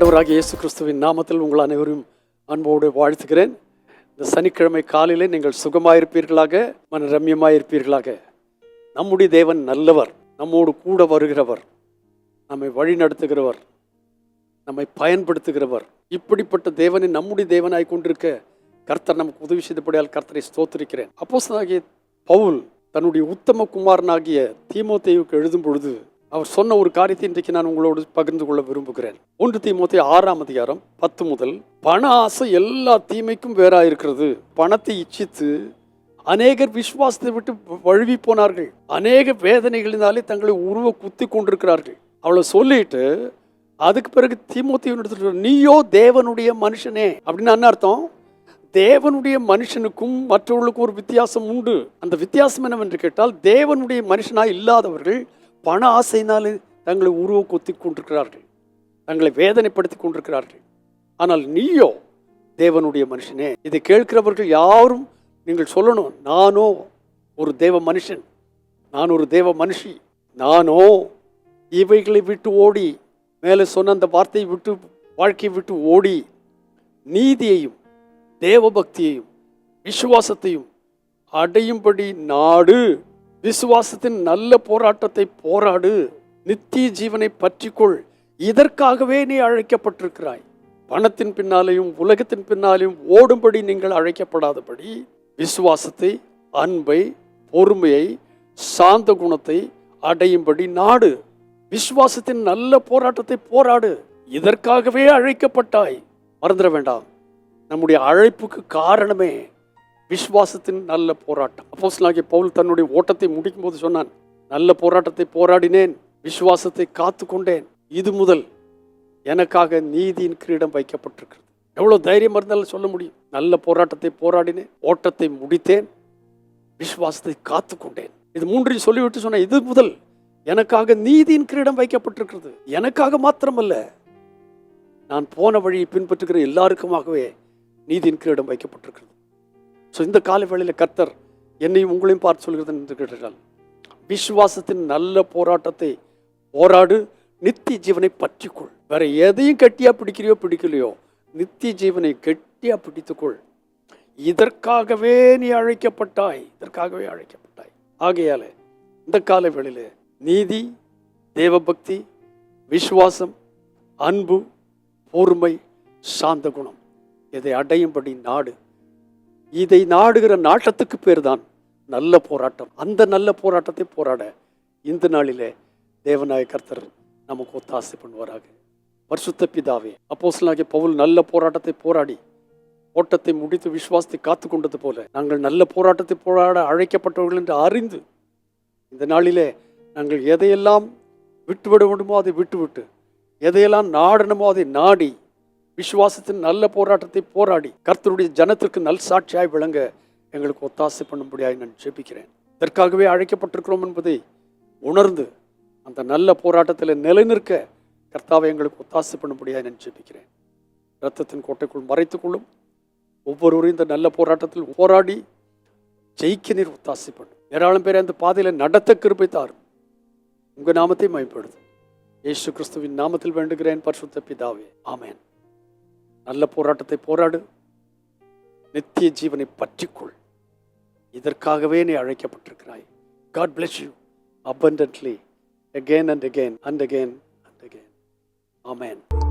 ஆண்டவராக இயேசு கிறிஸ்துவின் நாமத்தில் உங்கள் அனைவரும் அன்போடு வாழ்த்துகிறேன். இந்த சனிக்கிழமை காலையிலே நீங்கள் சுகமாயிருப்பீர்களாக மன ரம்யமாயிருப்பீர்களாக நம்முடைய தேவன் நல்லவர் நம்மோடு கூட வருகிறவர் நம்மை வழி நடத்துகிறவர் நம்மை பயன்படுத்துகிறவர். இப்படிப்பட்ட தேவனை நம்முடைய தேவனாய் கொண்டிருக்க கர்த்தர் நமக்கு உதவி செய்தபடியால் கர்த்தரை ஸ்தோத்திரிக்கிறேன். அப்போஸ்தலனாகிய பவுல் தன்னுடைய உத்தம குமாரனாகிய தீமோத்தேயுக்கு எழுதும் பொழுது அவர் சொன்ன ஒரு காரியத்தை இன்றைக்கு நான் உங்களோடு பகிர்ந்து கொள்ள விரும்புகிறேன். ஒன்று தீமோத்தே ஆறாம் அதிகாரம் பத்து முதல் பண ஆசை எல்லா தீமைக்கும் வேறாக இருக்கிறது பணத்தை இச்சித்து அநேகர் விசுவாசத்தை விட்டு வழுவி போனார்கள். அநேக வேதனைகளினாலே தங்களை உருவ குத்தி கொண்டிருக்கிறார்கள். அவளை சொல்லிட்டு அதுக்கு பிறகு தீமோத்தேயு நீயோ தேவனுடைய மனுஷனே அப்படின்னு என்ன அர்த்தம்? தேவனுடைய மனுஷனுக்கும் மற்றவர்களுக்கும் ஒரு வித்தியாசம் உண்டு. அந்த வித்தியாசம் என்னவென்று கேட்டால் தேவனுடைய மனுஷனாக இல்லாதவர்கள் பண ஆசையினால் தங்களை உருவ கொத்தி கொண்டிருக்கிறார்கள். தங்களை வேதனைப்படுத்தி கொண்டிருக்கிறார்கள். ஆனால் நீயோ தேவனுடைய மனுஷனே இதை கேட்கிறவர்கள் யாரும் நீங்கள் சொல்லணும் நானோ ஒரு தேவ மனுஷன் நான் ஒரு தேவ மனுஷி நானோ இவைகளை விட்டு ஓடி மேலே சொன்ன அந்த வார்த்தையை விட்டு வாழ்க்கையை விட்டு ஓடி நீதியையும் தேவபக்தியையும் விசுவாசத்தையும் அடையும்படி நாடு விசுவாசத்தின் நல்ல போராட்டத்தை போராடு நித்திய ஜீவனை பற்றிக்கொள். இதற்காகவே நீ அழைக்கப்பட்டிருக்கிறாய். பணத்தின் பின்னாலேயும் உலகத்தின் பின்னாலேயும் ஓடும்படி நீங்கள் அழைக்கப்படாதபடி விசுவாசத்தை அன்பை பொறுமையை சாந்த குணத்தை அடையும்படி நாடு. விசுவாசத்தின் நல்ல போராட்டத்தை போராடு. இதற்காகவே அழைக்கப்பட்டாய். மறந்துட வேண்டாம். நம்முடைய அழைப்புக்கு காரணமே விசுவாசத்தின் நல்ல போராட்டம். அப்போஸ்தலனாகிய பவுல் தன்னுடைய ஓட்டத்தை முடிக்கும் போது சொன்னான் நல்ல போராட்டத்தை போராடினேன் விசுவாசத்தை காத்து கொண்டேன் இது முதல் எனக்காக நீதியின் கிரீடம் வைக்கப்பட்டிருக்கிறது. எவ்வளோ தைரியம் இருந்தாலும் சொல்ல முடியும். நல்ல போராட்டத்தை போராடினேன் ஓட்டத்தை முடித்தேன் விசுவாசத்தை காத்து கொண்டேன் இது மூன்றையும் சொல்லிவிட்டு சொன்னேன் இது முதல் எனக்காக நீதியின் கிரீடம் வைக்கப்பட்டிருக்கிறது. எனக்காக மாத்திரமல்ல நான் போன வழியை பின்பற்றுகிற எல்லாருக்குமாகவே நீதியின் கிரீடம் வைக்கப்பட்டிருக்கிறது. ஸோ இந்த கால வேளையில் கர்த்தர் என்னையும் உங்களையும் பார்த்து சொல்கிறது என்று கேட்டால் விசுவாசத்தின் நல்ல போராட்டத்தை போராடு நித்திய ஜீவனை பற்றிக்கொள். வேற எதையும் கெட்டியாக பிடிக்கிறியோ பிடிக்கலையோ நித்திய ஜீவனை கெட்டியாக பிடித்துக்கொள். இதற்காகவே நீ அழைக்கப்பட்டாய். இதற்காகவே அழைக்கப்பட்டாய். ஆகையால இந்த கால வேளையில் நீதி தேவபக்தி விசுவாசம் அன்பு பொறுமை சாந்த குணம் இதை அடையும்படி நாடு இதை நாடுகிற நாட்டத்துக்கு பேர் தான் நல்ல போராட்டம். அந்த நல்ல போராட்டத்தை போராட இந்த நாளிலே தேவநாய கர்த்தர் நமக்கு ஒத்தாசை பண்ணுவாராக. பரிசுத்த பிதாவே அப்போஸ்தலனாகிய பவுல் நல்ல போராட்டத்தை போராடி ஓட்டத்தை முடித்து விசுவாசத்தை காத்து கொண்டது போல நாங்கள் நல்ல போராட்டத்தை போராட அழைக்கப்பட்டவர்கள் என்று அறிந்து இந்த நாளிலே நாங்கள் எதையெல்லாம் விட்டுவிட வேண்டுமோ அதை விட்டுவிட்டு எதையெல்லாம் நாடணுமோ அதை நாடி விசுவாசத்தின் நல்ல போராட்டத்தை போராடி கர்த்தருடைய ஜனத்திற்கு நல் சாட்சியாய் விளங்க எங்களுக்கு ஒத்தாசை பண்ணும்படியாய் நான் ஜெபிக்கிறேன். இதற்காகவே அழைக்கப்பட்டிருக்கிறோம் என்பதை உணர்ந்து அந்த நல்ல போராட்டத்தில் நிலைநிற்க கர்த்தாவை எங்களுக்கு ஒத்தாசை பண்ணும்படியாய் நான் ஜெபிக்கிறேன். இரத்தத்தின் கோட்டைக்குள் மறைத்துக்கொள்ளும் ஒவ்வொருவரும் இந்த நல்ல போராட்டத்தில் போராடி ஜெயிக்க நீர் ஒத்தாசை பண்ணும். ஏராளம் பேரை அந்த பாதையில் நடத்த கிருபை தாரும். உங்கள் நாமத்தை மயப்படுது இயேசு கிறிஸ்துவின் நாமத்தில் வேண்டுகிறேன் பரிசுத்த பிதாவே. ஆமேன். நல்ல போராட்டத்தை போராடு. நித்திய ஜீவனை பற்றிக்கொள். இதற்காகவே நீ அழைக்கப்பட்டிருக்கிறாய். God bless you abundantly again and again and again and again. Amen.